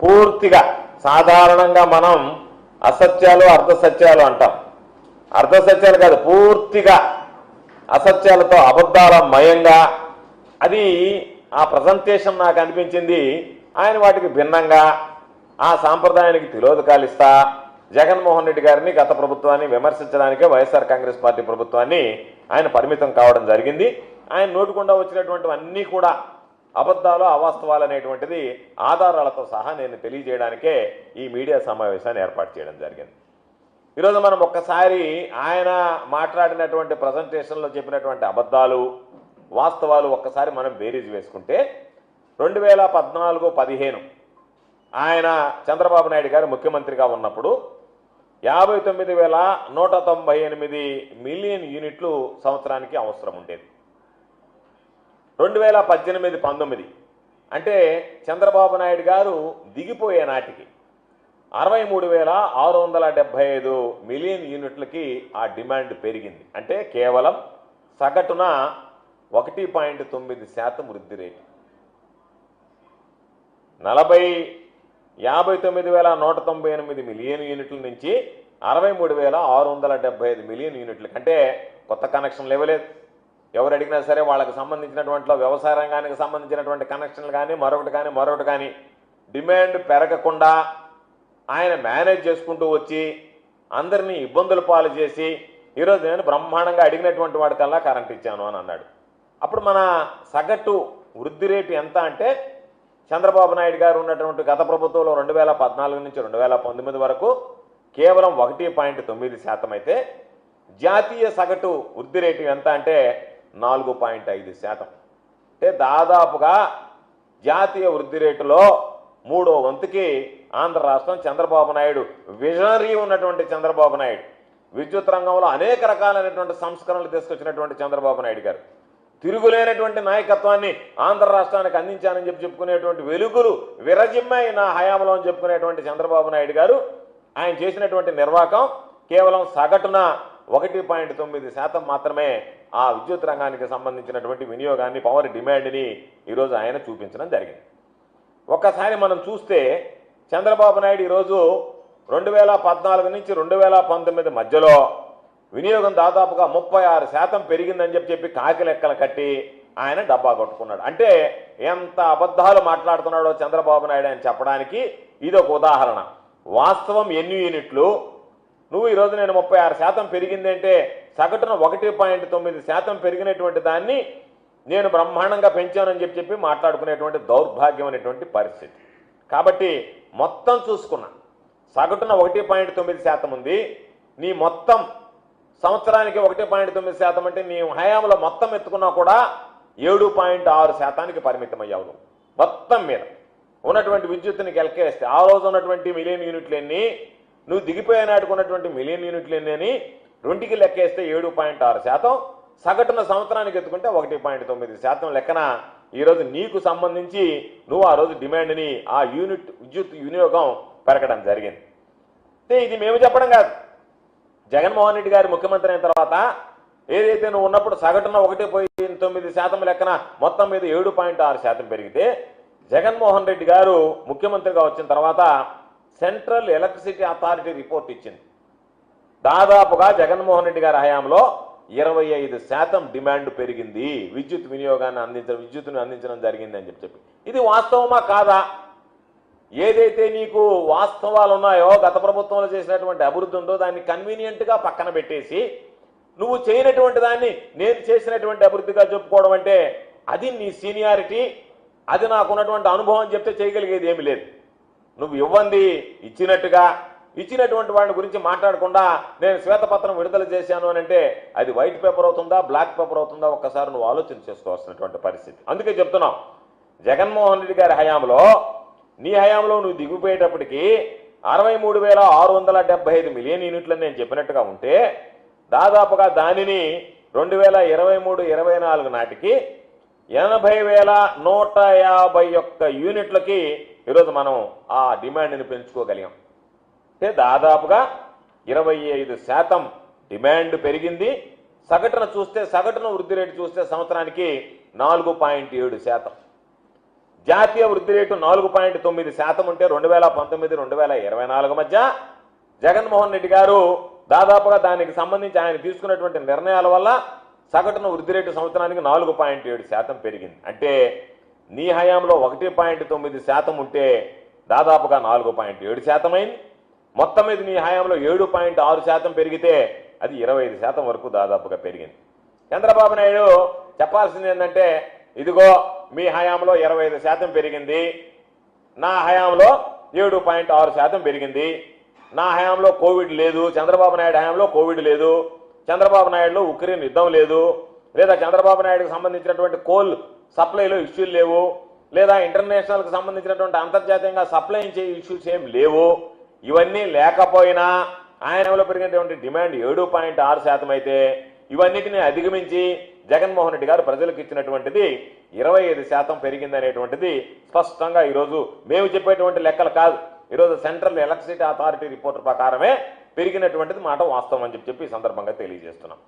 పూర్తిగా సాధారణంగా మనం అసత్యాలు అర్ధసత్యాలు అంటాం. అర్ధసత్యాలు కాదు పూర్తిగా అసత్యాలతో అబద్ధాల మయంగా. అది ఆ ప్రజెంటేషన్ నాకు అనిపించింది. ఆయన వాటికి భిన్నంగా ఆ సాంప్రదాయానికి తిలోదకాలిస్తా జగన్మోహన్ రెడ్డి గారిని గత ప్రభుత్వాన్ని విమర్శించడానికే వైఎస్ఆర్ కాంగ్రెస్ పార్టీ ప్రభుత్వాన్ని ఆయన పరిమితం కావడం జరిగింది. ఆయన నోటుకుండా వచ్చినటువంటివన్నీ కూడా అబద్ధాలు అవాస్తవాలు అనేటువంటిది ఆధారాలతో సహా నేను తెలియజేయడానికే ఈ మీడియా సమావేశాన్ని ఏర్పాటు చేయడం జరిగింది. ఈరోజు మనం ఒక్కసారి ఆయన మాట్లాడినటువంటి ప్రజెంటేషన్లో చెప్పినటువంటి అబద్ధాలు వాస్తవాలు ఒక్కసారి మనం బేరీజ్ వేసుకుంటే రెండు వేల పద్నాలుగు పదిహేను ఆయన చంద్రబాబు నాయుడు గారు ముఖ్యమంత్రిగా ఉన్నప్పుడు యాభై తొమ్మిది వేల నూట తొంభై ఎనిమిది మిలియన్ యూనిట్లు సంవత్సరానికి అవసరం ఉండేది. రెండు వేల పద్దెనిమిది పంతొమ్మిది. అంటే చంద్రబాబు నాయుడు గారు దిగిపోయే నాటికి అరవై మూడు వేల ఆరు వందల డెబ్బై ఐదు మిలియన్ యూనిట్లకి ఆ డిమాండ్ పెరిగింది. అంటే కేవలం సగటున ఒకటి పాయింట్ తొమ్మిది శాతం వృద్ధి రేటు. నలభై యాభై తొమ్మిది వేల నూట తొంభై ఎనిమిది మిలియన్ యూనిట్ల నుంచి అరవై మూడు వేల ఆరు వందల డెబ్బై ఐదు మిలియన్ యూనిట్లకి. అంటే కొత్త కనెక్షన్లు ఇవ్వలేదు ఎవరు అడిగినా సరే వాళ్ళకి సంబంధించినటువంటి వ్యవసాయ రంగానికి సంబంధించినటువంటి కనెక్షన్లు కానీ మరొకటి కానీ మరొకటి కానీ డిమాండ్ పెరగకుండా ఆయన మేనేజ్ చేసుకుంటూ వచ్చి అందరినీ ఇబ్బందులు పాలు చేసి ఈరోజు నేను బ్రహ్మాండంగా అడిగినటువంటి వాడికల్లా కరెంట్ ఇచ్చాను అని అన్నాడు. అప్పుడు మన సగటు వృద్ధి రేటు ఎంత అంటే చంద్రబాబు నాయుడు గారు ఉన్నటువంటి గత ప్రభుత్వంలో రెండు వేల పద్నాలుగు నుంచి రెండు వేల పంతొమ్మిది వరకు కేవలం ఒకటి పాయింట్ తొమ్మిది శాతం అయితే జాతీయ సగటు వృద్ధి రేటు ఎంత అంటే నాలుగు పాయింట్ ఐదు శాతం. అంటే దాదాపుగా జాతీయ వృద్ధి రేటులో మూడో వంతుకి ఆంధ్ర రాష్ట్రం చంద్రబాబు నాయుడు విజనరీ ఉన్నటువంటి చంద్రబాబు నాయుడు విద్యుత్ రంగంలో అనేక రకాలైనటువంటి సంస్కరణలు తీసుకొచ్చినటువంటి చంద్రబాబు నాయుడు గారు. తిరుగులేనటువంటి నాయకత్వాన్ని ఆంధ్ర రాష్ట్రానికి అందించానని చెప్పి చెప్పుకునేటువంటి వెలుగులు విరజిమ్మై నా హయాంలో అని చెప్పుకునేటువంటి చంద్రబాబు నాయుడు గారు. ఆయన చేసినటువంటి నిర్వాకం కేవలం సగటున ఒకటి పాయింట్ తొమ్మిది శాతం మాత్రమే ఆ విద్యుత్ రంగానికి సంబంధించినటువంటి వినియోగాన్ని పవర్ డిమాండ్ని ఈరోజు ఆయన చూపించడం జరిగింది. ఒక్కసారి మనం చూస్తే చంద్రబాబు నాయుడు ఈరోజు రెండు వేల పద్నాలుగు నుంచి రెండు వేల పంతొమ్మిది మధ్యలో వినియోగం దాదాపుగా ముప్పై ఆరు శాతం పెరిగిందని చెప్పి చెప్పి కాకి లెక్కలు కట్టి ఆయన డబ్బా కొట్టుకున్నాడు. అంటే ఎంత అబద్ధాలు మాట్లాడుతున్నాడో చంద్రబాబు నాయుడు అని చెప్పడానికి ఇది ఒక ఉదాహరణ. వాస్తవం ఎన్ని యూనిట్లు? నువ్వు ఈరోజు నేను ముప్పై ఆరు శాతం పెరిగిందంటే సగటున ఒకటి పాయింట్ తొమ్మిది శాతం పెరిగినటువంటి దాన్ని నేను బ్రహ్మాండంగా పెంచానని చెప్పి చెప్పి మాట్లాడుకునేటువంటి దౌర్భాగ్యమైనటువంటి పరిస్థితి. కాబట్టి మొత్తం చూసుకున్నా సగటున ఒకటి పాయింట్ తొమ్మిది శాతం ఉంది. నీ మొత్తం సంవత్సరానికి ఒకటి పాయింట్ తొమ్మిది శాతం అంటే నీ హయాంలో మొత్తం ఎత్తుకున్నా కూడా ఏడు పాయింట్ ఆరు శాతానికి పరిమితం అయ్యావు నువ్వు మొత్తం మీద ఉన్నటువంటి విద్యుత్తుని కెలకేస్తే ఆ రోజు ఉన్నటువంటి మిలియన్ యూనిట్లు ఎన్ని నువ్వు దిగిపోయే నాటుకున్నటువంటి మిలియన్ యూనిట్లు ఎన్ని అని రెండుకి లెక్కేస్తే ఏడు పాయింట్ ఆరు శాతం. సగటున సంవత్సరానికి ఎత్తుకుంటే ఒకటి పాయింట్ తొమ్మిది శాతం. లెక్కన ఈరోజు నీకు సంబంధించి నువ్వు ఆ రోజు డిమాండ్ని ఆ యూనిట్ విద్యుత్ వినియోగం పెరగడం జరిగింది. అంటే ఇది మేము చెప్పడం కాదు. జగన్మోహన్ రెడ్డి గారి ముఖ్యమంత్రి అయిన తర్వాత ఏదైతే నువ్వు ఉన్నప్పుడు సగటున ఒకటి పోయి తొమ్మిది శాతం లెక్కన మొత్తం మీద ఏడు పాయింట్ ఆరు శాతం పెరిగితే జగన్మోహన్ రెడ్డి గారు ముఖ్యమంత్రిగా వచ్చిన తర్వాత సెంట్రల్ ఎలక్ట్రిసిటీ అథారిటీ రిపోర్ట్ ఇచ్చింది. దాదాపుగా జగన్మోహన్ రెడ్డి గారి హయాంలో ఇరవై ఐదు శాతం డిమాండ్ పెరిగింది. విద్యుత్ వినియోగాన్ని అందించడం విద్యుత్ను అందించడం జరిగింది అని చెప్పి చెప్పి. ఇది వాస్తవమా కాదా? ఏదైతే నీకు వాస్తవాలు ఉన్నాయో గత ప్రభుత్వంలో చేసినటువంటి అభివృద్ధి ఉందో దాన్ని కన్వీనియంట్గా పక్కన పెట్టేసి నువ్వు చేయనటువంటి దాన్ని నేను చేసినటువంటి అభివృద్ధిగా చెప్పుకోవడం అంటే అది నీ సీనియారిటీ అది నాకున్నటువంటి అనుభవం చెప్తే చేయగలిగేది ఏమీ లేదు. నువ్వు ఇవ్వంది ఇచ్చినట్టుగా ఇచ్చినటువంటి వాడిని గురించి మాట్లాడకుండా నేను శ్వేతపత్రం విడుదల చేశాను అని అంటే అది వైట్ పేపర్ అవుతుందా బ్లాక్ పేపర్ అవుతుందా ఒక్కసారి నువ్వు ఆలోచన చేసుకోవాల్సినటువంటి పరిస్థితి. అందుకే చెప్తున్నాం జగన్మోహన్ రెడ్డి గారి హయాంలో నీ హయాంలో నువ్వు దిగిపోయేటప్పటికీ అరవై మూడు వేల ఆరు వందల డెబ్బై ఐదు మిలియన్ యూనిట్లని నేను చెప్పినట్టుగా ఉంటే దాదాపుగా దానిని రెండు వేల ఇరవై మూడు ఇరవై నాలుగు నాటికి ఎనభై వేల నూట యాభై ఒక్క యూనిట్లకి ఈరోజు మనం ఆ డిమాండ్ని పెంచుకోగలిగాం. అంటే దాదాపుగా ఇరవై ఐదు శాతం డిమాండ్ పెరిగింది. సగటున చూస్తే సగటున వృద్ధి రేటు చూస్తే సంవత్సరానికి నాలుగు పాయింట్ ఏడు శాతం. జాతీయ వృద్ధి రేటు నాలుగు పాయింట్ తొమ్మిది శాతం ఉంటే రెండు వేల పంతొమ్మిది రెండు వేల ఇరవై నాలుగు మధ్య జగన్మోహన్ రెడ్డి గారు దాదాపుగా దానికి సంబంధించి ఆయన తీసుకున్నటువంటి నిర్ణయాల వల్ల సగటున వృద్ధి రేటు సంవత్సరానికి నాలుగు పాయింట్ ఏడు శాతం పెరిగింది. అంటే నీ హయాంలో ఒకటి పాయింట్ తొమ్మిది శాతం ఉంటే దాదాపుగా నాలుగు పాయింట్ ఏడు శాతమైంది. మొత్తం మీద నీ హయాంలో ఏడు పాయింట్ ఆరు శాతం పెరిగితే అది ఇరవై ఐదు శాతం వరకు దాదాపుగా పెరిగింది. చంద్రబాబు నాయుడు చెప్పాల్సింది ఏంటంటే ఇదిగో మీ హయాంలో ఇరవై ఐదు శాతం పెరిగింది నా హయాంలో ఏడు పాయింట్ ఆరు శాతం పెరిగింది నా హయాంలో కోవిడ్ లేదు చంద్రబాబు నాయుడు హయాంలో కోవిడ్ లేదు చంద్రబాబు నాయుడులో ఉక్రెయిన్ యుద్ధం లేదు లేదా చంద్రబాబు నాయుడుకు సంబంధించినటువంటి కోల్ సప్లైలో ఇష్యూలు లేవు లేదా ఇంటర్నేషనల్కి సంబంధించినటువంటి అంతర్జాతీయంగా సప్లై చేసే ఇష్యూస్ ఏం లేవు ఇవన్నీ లేకపోయినా ఆయనలో పెరిగినటువంటి డిమాండ్ ఏడు పాయింట్ ఆరు శాతం అయితే ఇవన్నిటిని అధిగమించి జగన్మోహన్ రెడ్డి గారు ప్రజలకు ఇచ్చినటువంటిది ఇరవై ఐదు శాతం పెరిగిందనేటువంటిది స్పష్టంగా ఈరోజు మేము చెప్పేటువంటి లెక్కలు కాదు. ఈరోజు సెంట్రల్ ఎలక్ట్రిసిటీ అథారిటీ రిపోర్ట్ ప్రకారమే పెరిగినటువంటిది మాట వాస్తవం అని చెప్పి చెప్పి సందర్భంగా తెలియజేస్తున్నాం.